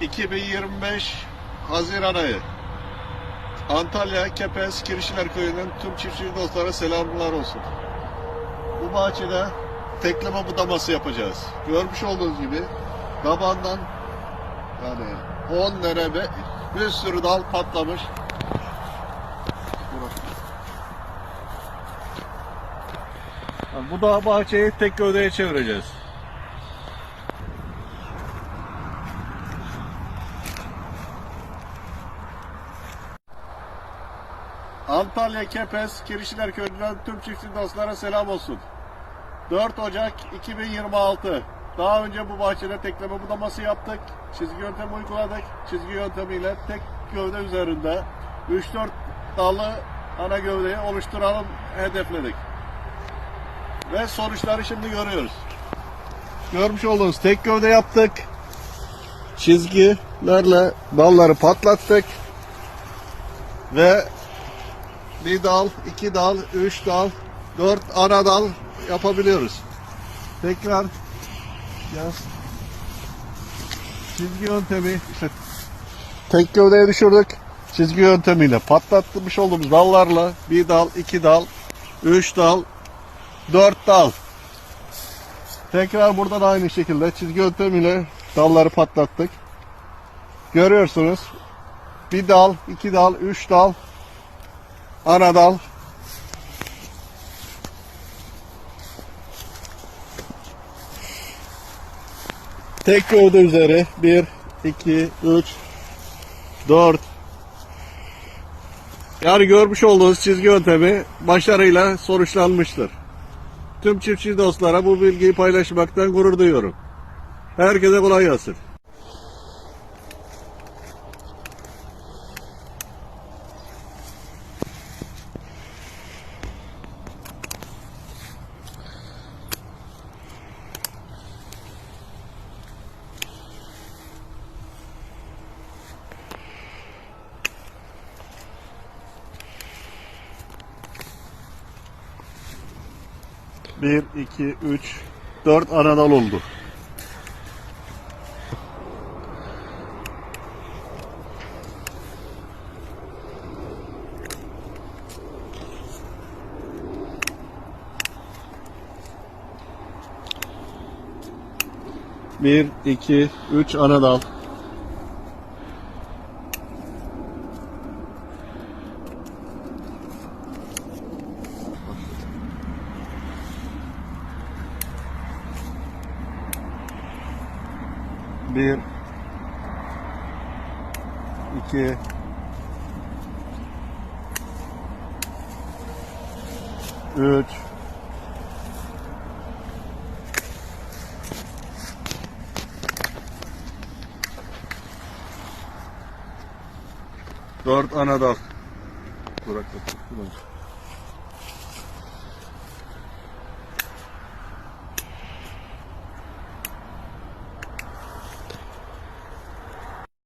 2025 Haziran ayı. Antalya Kepez Kirişler Köyü'nün tüm çiftçi dostlara selamlar olsun. Bu bahçede tekleme budaması yapacağız. Görmüş olduğunuz gibi tabandan yani 10 tane ve bir sürü dal patlamış. Bu da bahçeyi tek gövdeye çevireceğiz. Antalya Kepez Kirişler Köyü'nden tüm çiftçi dostlara selam olsun. 4 Ocak 2026. Daha önce bu bahçede tekleme budaması yaptık. Çizgi yöntemi uyguladık. Çizgi yöntemiyle tek gövde üzerinde 3-4 dallı ana gövdeyi oluşturalım hedefledik. Ve sonuçları şimdi görüyoruz. Görmüş olduğunuz tek gövde yaptık. Çizgilerle dalları patlattık. Ve bir dal, iki dal, üç dal, dört ara dal yapabiliyoruz. Tekrar yaz. Çizgi yöntemi işte tek gövdeye düşürdük. Çizgi yöntemiyle patlatmış olduğumuz dallarla bir dal, iki dal, üç dal, dört dal. Tekrar burada da aynı şekilde çizgi yöntemiyle dalları patlattık. Görüyorsunuz. Bir dal, iki dal, üç dal, ana dal. Tek gövde üzeri 1, 2, 3, 4. Yani görmüş olduğunuz çizgi yöntemi başarıyla sonuçlanmıştır. Tüm çiftçi dostlara bu bilgiyi paylaşmaktan gurur duyuyorum. Herkese kolay gelsin. Bir, iki, üç, dört anadal oldu. Bir, iki, üç anadal. Bir, iki, üç, dört anadal. Bırak. bırak.